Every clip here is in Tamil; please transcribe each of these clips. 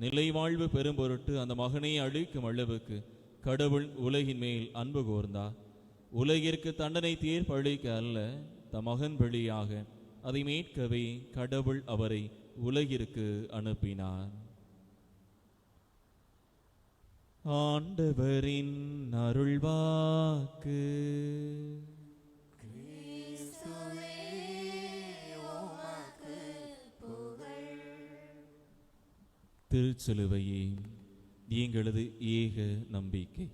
நிலைவாழ்வு பெறும் பொருட்டு அந்த மகனை அழிக்கும் அளவுக்கு கடவுள் உலகின் மேல் அன்பு கோர்ந்தார் உலகிற்கு தண்டனை தீர்ப்பளிக்க அல்ல தம் மகன் வழியாக அதை மீட்கவே கடவுள் அவரை உலகிற்கு அனுப்பினார். ஆண்டவரின் அருள்வாக்கு திருச்சிலுவையே எங்களது ஏக நம்பிக்கை.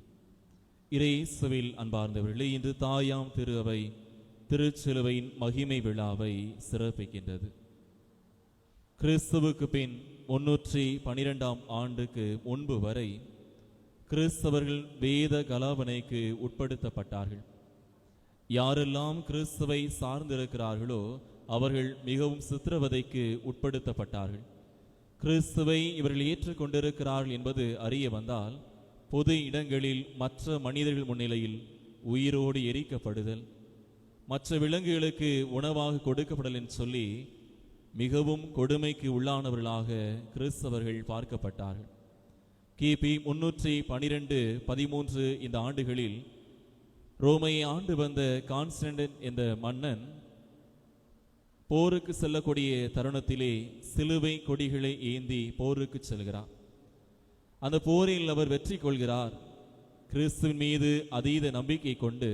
இறைசுவில் அன்பார்ந்தவர்களே இன்று தாயாம் திரு அவை திருச்சிலுவையின் மகிமை விழாவை சிறப்பிக்கின்றது. கிறிஸ்துவுக்கு பின் முன்னூற்றி பனிரெண்டாம் ஆண்டுக்கு முன்பு வரை கிறிஸ்தவர்கள் வேத கலாபனைக்கு உட்படுத்தப்பட்டார்கள். யாரெல்லாம் கிறிஸ்துவை சார்ந்திருக்கிறார்களோ அவர்கள் மிகவும் சித்திரவதைக்கு உட்படுத்தப்பட்டார்கள். கிறிஸ்துவை இவர்கள் ஏற்றுக்கொண்டிருக்கிறார்கள் என்பது அறிய வந்தால் பொது இடங்களில் மற்ற மனிதர்கள் முன்னிலையில் உயிரோடு எரிக்கப்படுதல் மற்ற விலங்குகளுக்கு உணவாக கொடுக்கப்படல் என்று சொல்லி மிகவும் கொடுமைக்கு உள்ளானவர்களாக கிறிஸ்தவர்கள் பார்க்கப்பட்டார்கள். கிபி முன்னூற்றி பனிரெண்டு பதிமூன்று இந்த ஆண்டுகளில் ரோமையை ஆண்டு வந்த கான்ஸ்டன்டன் என்ற மன்னன் போருக்கு செல்லக்கூடிய தருணத்திலே சிலுவை கொடிகளை ஏந்தி போருக்கு செல்கிறார். அந்த போரில் அவர் வெற்றி கொள்கிறார். கிறிஸ்துவின் மீது அதீத நம்பிக்கை கொண்டு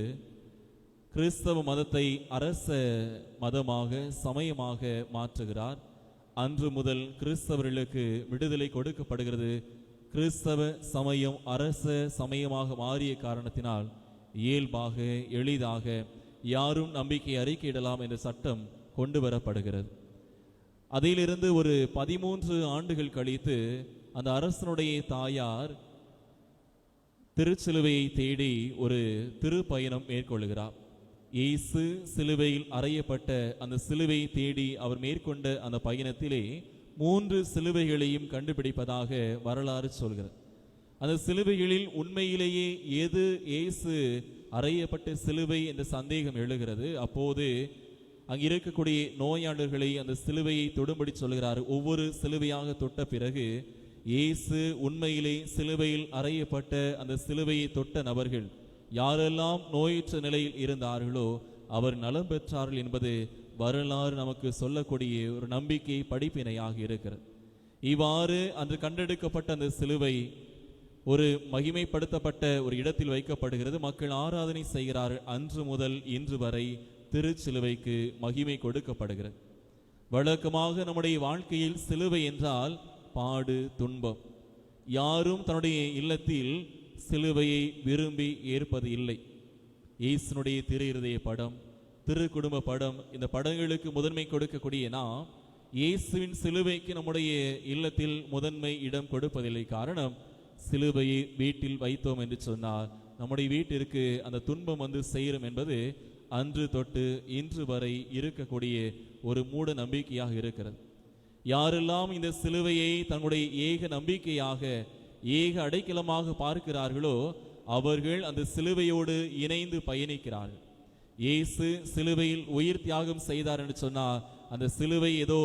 கிறிஸ்தவ மதத்தை அரச மதமாக சமயமாக மாற்றுகிறார். அன்று முதல் கிறிஸ்தவர்களுக்கு விடுதலை கொடுக்கப்படுகிறது. கிறிஸ்தவ சமயம் அரச சமயமாக மாறிய காரணத்தினால் இயல்பாக எளிதாக யாரும் நம்பிக்கை அறிக்கையிடலாம் என்ற சட்டம் கொண்டு வரப்படுகிறது அதிலிருந்து ஒரு பதிமூன்று ஆண்டுகள் கழித்து அந்த அரசனுடைய தாயார் திருச்சிலுவையை தேடி ஒரு திருப்பயணம் மேற்கொள்கிறார். இயேசு சிலுவையில் அறையப்பட்ட அந்த சிலுவையை தேடி அவர் மேற்கொண்ட அந்த பயணத்திலே மூன்று சிலுவைகளையும் கண்டுபிடிப்பதாக வரலாறு சொல்கிறது. அந்த சிலுவைகளில் உண்மையிலேயே எது இயேசு அறையப்பட்ட சிலுவை என்ற சந்தேகம் எழுகிறது. அப்போது அங்கு இருக்கக்கூடிய நோயாளர்களை அந்த சிலுவையை தொடும்படி சொல்கிறார் ஒவ்வொரு சிலுவையாக தொட்ட பிறகு இயேசு உண்மையிலே சிலுவையில் அறையப்பட்ட அந்த சிலுவையை தொட்ட நபர்கள் யாரெல்லாம் நோயுற்ற நிலையில் இருந்தார்களோ அவர் நலம் பெற்றார்கள் என்பது வரலாறு நமக்கு சொல்லக்கூடிய ஒரு நம்பிக்கை படிப்பினையாக இருக்கிறது. இவ்வாறு அன்று கண்டெடுக்கப்பட்ட அந்த சிலுவை ஒரு மகிமைப்படுத்தப்பட்ட ஒரு இடத்தில் வைக்கப்படுகிறது. மக்கள் ஆராதனை செய்கிறார்கள். அன்று முதல் இன்று வரை திருச்சிலுவைக்கு மகிமை கொடுக்கப்படுகிறது. வழக்கமாக நம்முடைய வாழ்க்கையில் சிலுவை என்றால் பாடு துன்பம். யாரும் தன்னுடைய இல்லத்தில் சிலுவையை விரும்பி ஏற்பது இல்லை. இயேசுனுடைய திரு இருதய படம் திரு குடும்ப படம் இந்த படங்களுக்கு முதன்மை கொடுக்கக்கூடிய நாம் இயேசுவின் சிலுவைக்கு நம்முடைய இல்லத்தில் முதன்மை இடம் கொடுப்பதில்லை. காரணம் சிலுவையை வீட்டில் வைத்தோம் என்று சொன்னால் நம்முடைய வீட்டிற்கு அந்த துன்பம் வந்து சேரும் என்பது அன்று தொட்டு இன்று வரை இருக்கக்கூடிய ஒரு மூட நம்பிக்கையாக இருக்கிறது. யாரெல்லாம் இந்த சிலுவையை தங்களுடைய ஏக நம்பிக்கையாக ஏக அடைக்கலமாக பார்க்கிறார்களோ அவர்கள் அந்த சிலுவையோடு இணைந்து பயணிக்கிறார்கள். இயேசு சிலுவையில் உயிர் தியாகம் செய்தார் என்று சொன்னால் அந்த சிலுவை ஏதோ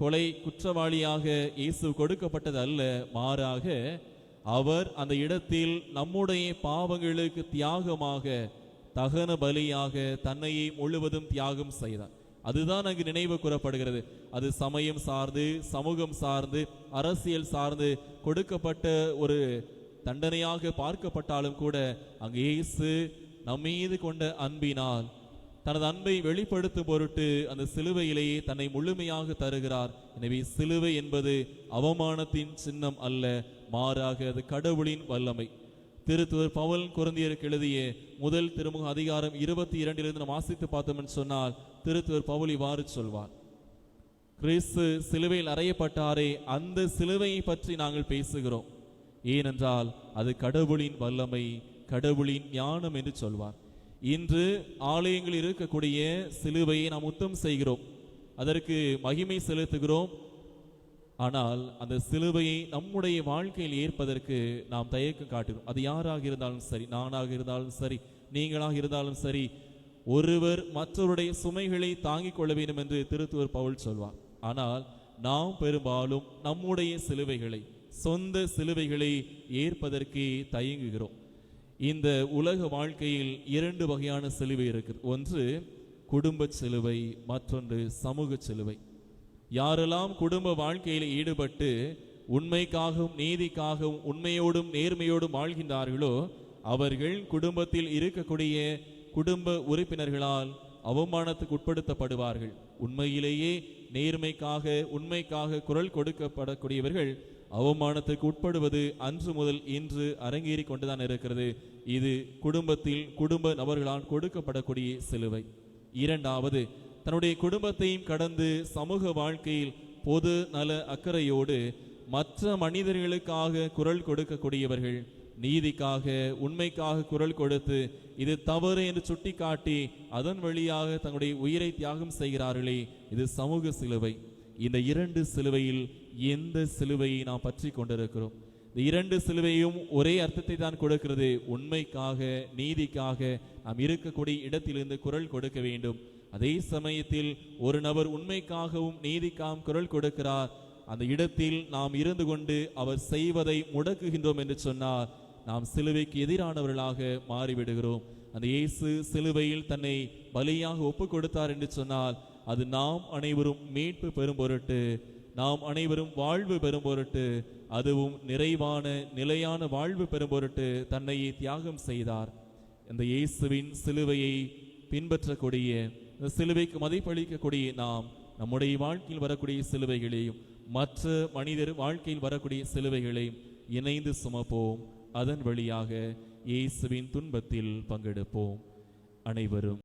கொலை குற்றவாளியாக இயேசு கொடுக்கப்பட்டது அல்ல. மாறாக அவர் அந்த இடத்தில் நம்முடைய பாவங்களுக்கு தியாகமாக தகன பலியாக தன்னையை முழுவதும் தியாகம் செய்தார் அதுதான் அங்கு நினைவு கூறப்படுகிறது. அது சமயம் சார்ந்து சமூகம் சார்ந்து அரசியல் சார்ந்து கொடுக்கப்பட்ட ஒரு தண்டனையாக பார்க்கப்பட்டாலும் கூட அங்கு இயேசு நம்மீது கொண்ட அன்பினால் தனது அன்பை வெளிப்படுத்தும் பொருட்டு அந்த சிலுவையிலேயே தன்னை முழுமையாக தருகிறார். எனவே சிலுவை என்பது அவமானத்தின் சின்னம் அல்ல மாறாக அது கடவுளின் வல்லமை. திருத்துவர் பவல் குருந்தியருக்கு எழுதிய முதல் திருமுக அதிகாரம் இருபத்தி இரண்டிலிருந்து நாம் வாசித்து பார்த்தோம்னு சொன்னால் திருத்துவர் பவுல் இவ்வாறு சொல்வார். கிறிஸ்து சிலுவையில் அறையப்பட்டாரே அந்த சிலுவையை பற்றி நாங்கள் பேசுகிறோம். ஏனென்றால் அது கடவுளின் வல்லமை கடவுளின் ஞானம் என்று சொல்வார். இன்று ஆலயங்களில் இருக்கக்கூடிய சிலுவையை நாம் முத்தம் செய்கிறோம். அதற்கு மகிமை செலுத்துகிறோம். ஆனால் அந்த சிலுவையை நம்முடைய வாழ்க்கையில் ஏற்பதற்கு நாம் தயக்கம் காட்டுகிறோம். அது யாராக இருந்தாலும் சரி நானாக இருந்தாலும் சரி நீங்களாக இருந்தாலும் சரி ஒருவர் மற்றவருடைய சுமைகளை தாங்கிக் கொள்ள வேண்டும் என்று திருத்துவர் பவுல் சொல்வார். ஆனால் நாம் பெரும்பாலும் நம்முடைய சிலுவைகளை சொந்த சிலுவைகளை ஏற்பதற்கு தயங்குகிறோம். இந்த உலக வாழ்க்கையில் இரண்டு வகையான சிலுவை இருக்குது. ஒன்று குடும்ப சிலுவை மற்றொன்று சமூக சிலுவை. யாரெல்லாம் குடும்ப வாழ்க்கையில் ஈடுபட்டு உண்மைக்காகவும் நீதிக்காகவும் உண்மையோடும் நேர்மையோடும் வாழ்கின்றார்களோ அவர்கள் குடும்பத்தில் இருக்கக்கூடிய குடும்ப உறுப்பினர்களால் அவமானத்துக்கு உட்படுத்தப்படுவார்கள். உண்மையிலேயே நேர்மைக்காக உண்மைக்காக குரல் கொடுக்கப்படக்கூடியவர்கள் அவமானத்துக்கு உட்படுவது அன்று முதல் இன்று அரங்கேறி கொண்டுதான் இருக்கிறது. இது குடும்பத்தில் குடும்ப நபர்களால் கொடுக்கப்படக்கூடிய சிலுவை. இரண்டாவது தன்னுடைய குடும்பத்தையும் கடந்து சமூக வாழ்க்கையில் பொது நல அக்கறையோடு மற்ற மனிதர்களுக்காக குரல் கொடுக்கக்கூடியவர்கள் நீதிக்காக உண்மைக்காக குரல் கொடுத்து இது தவறு என்று சுட்டிக்காட்டி அதன் வழியாக தங்களுடைய உயிரை தியாகம் செய்கிறார்களே இது சமூக சிலுவை. இந்த இரண்டு சிலுவையில் எந்த சிலுவையை நாம் பற்றி கொண்டிருக்கிறோம்? இந்த இரண்டு சிலுவையும் ஒரே அர்த்தத்தை தான் கொடுக்கிறது உண்மைக்காக நீதிக்காக நாம் இருக்கக்கூடிய இடத்திலிருந்து குரல் கொடுக்க வேண்டும். அதே சமயத்தில் ஒரு நபர் உண்மைக்காகவும் நீதிக்காகவும் குரல் கொடுக்கிறார். அந்த இடத்தில் நாம் இருந்து கொண்டு அவர் செய்வதை முடக்குகின்றோம் என்று சொன்னார் நாம் சிலுவைக்கு எதிரானவர்களாக மாறிவிடுகிறோம். அந்த இயேசு சிலுவையில் தன்னை பலியாக ஒப்பு கொடுத்தார் என்று சொன்னால் அது நாம் அனைவரும் மீட்பு பெறும் பொருட்டு நாம் அனைவரும் வாழ்வு பெறும் பொருட்டு அதுவும் நிறைவான நிலையான வாழ்வு பெறும் பொருட்டு தன்னையே தியாகம் செய்தார். இந்த இயேசுவின் சிலுவையை பின்பற்றக்கூடிய இந்த சிலுவைக்கு மதிப்பளிக்கக்கூடிய நாம் நம்முடைய வாழ்க்கையில் வரக்கூடிய சிலுவைகளையும் மற்ற மனிதர் வாழ்க்கையில் வரக்கூடிய சிலுவைகளையும் இணைந்து சுமப்போம். அதன் வழியாக இயேசுவின் துன்பத்தில் பங்கெடுப்போம். அனைவரும்